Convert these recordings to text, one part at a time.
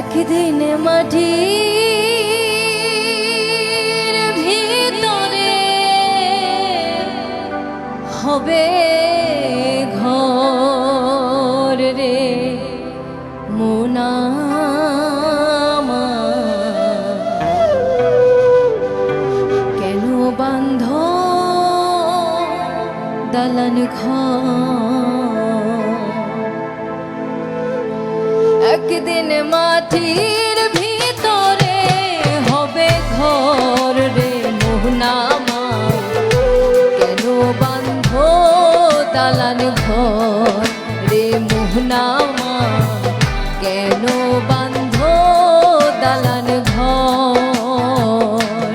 একদিন মাটি ভিতরে হবে ঘর রে মোনামা কেন বান্ধ দালান ঘর? মাটির ভিতরে হবে ঘর রে মোহনামা। কেন বান্ধ দালান ঘর রে মোহনামা? কেন বান্ধ দালান ঘর?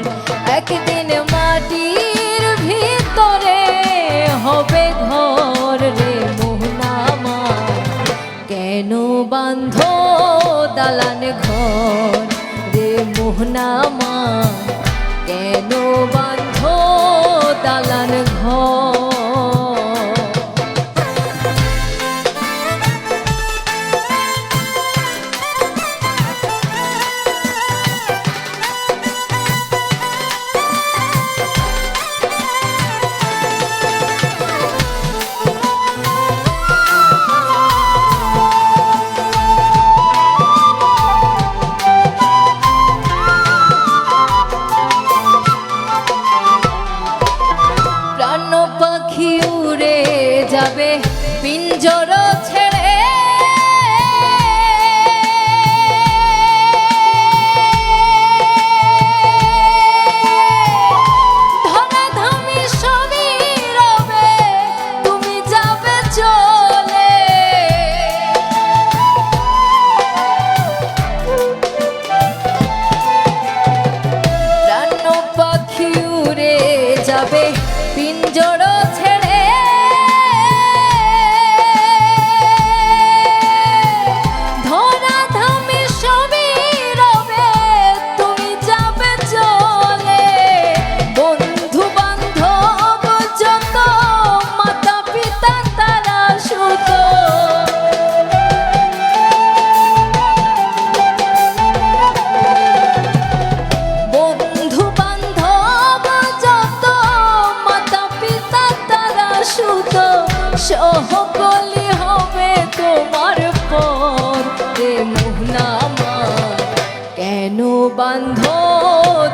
একদিন মাটির ভিতরে হবে ঘর রে মোহনামা। কেন বান্ধ দালান ঘর রে মোহনামা কেন যাবে পিঞ্জর সহকলি হবে তোমার পর। রে মোহনামা কেন বান্ধ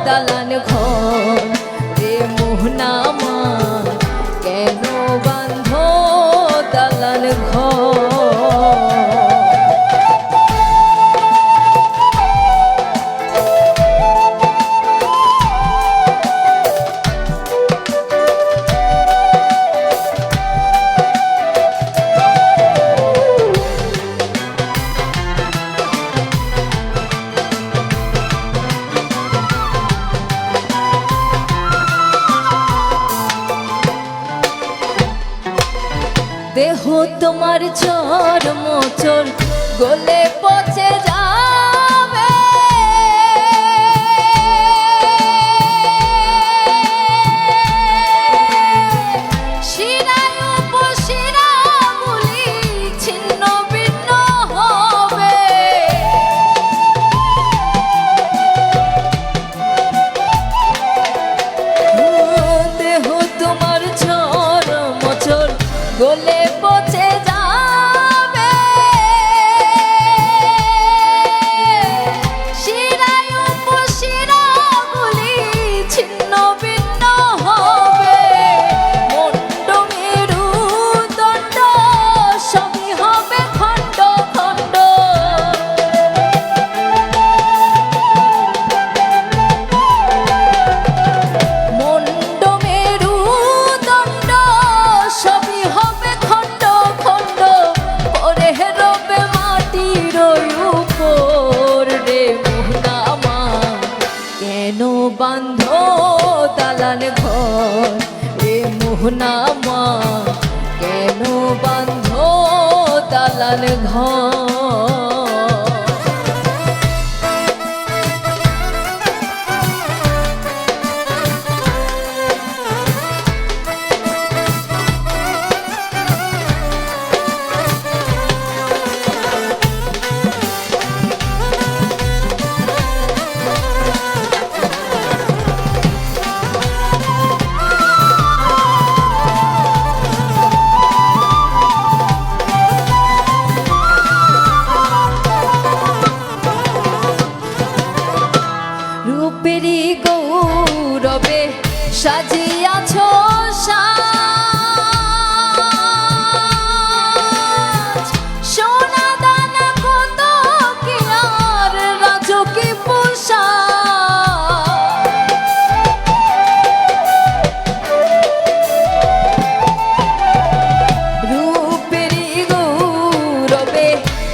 দালান ঘর? দেহ তোমার চর। মোচর গলে পচে দালান ঘর রে মোহনামা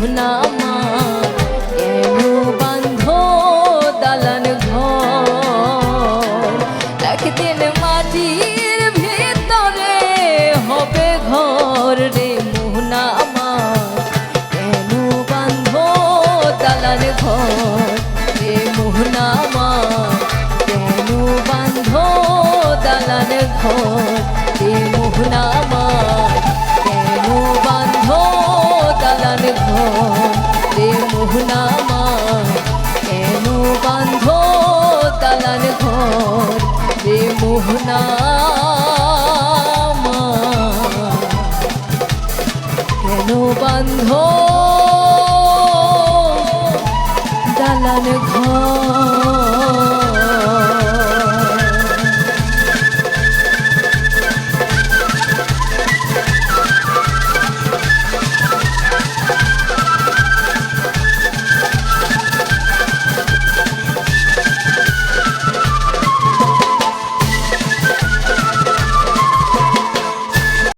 মোহনা আমার কেন বান্ধ দালান ঘর। একদিন মাটির ভিতরে হবে ঘর রে মোহনা আমার কেন বান্ধ দালান ঘর রে মোহনা আমার কেন বান্ধ দালান ঘর। কেন বান্ধ দালান ঘর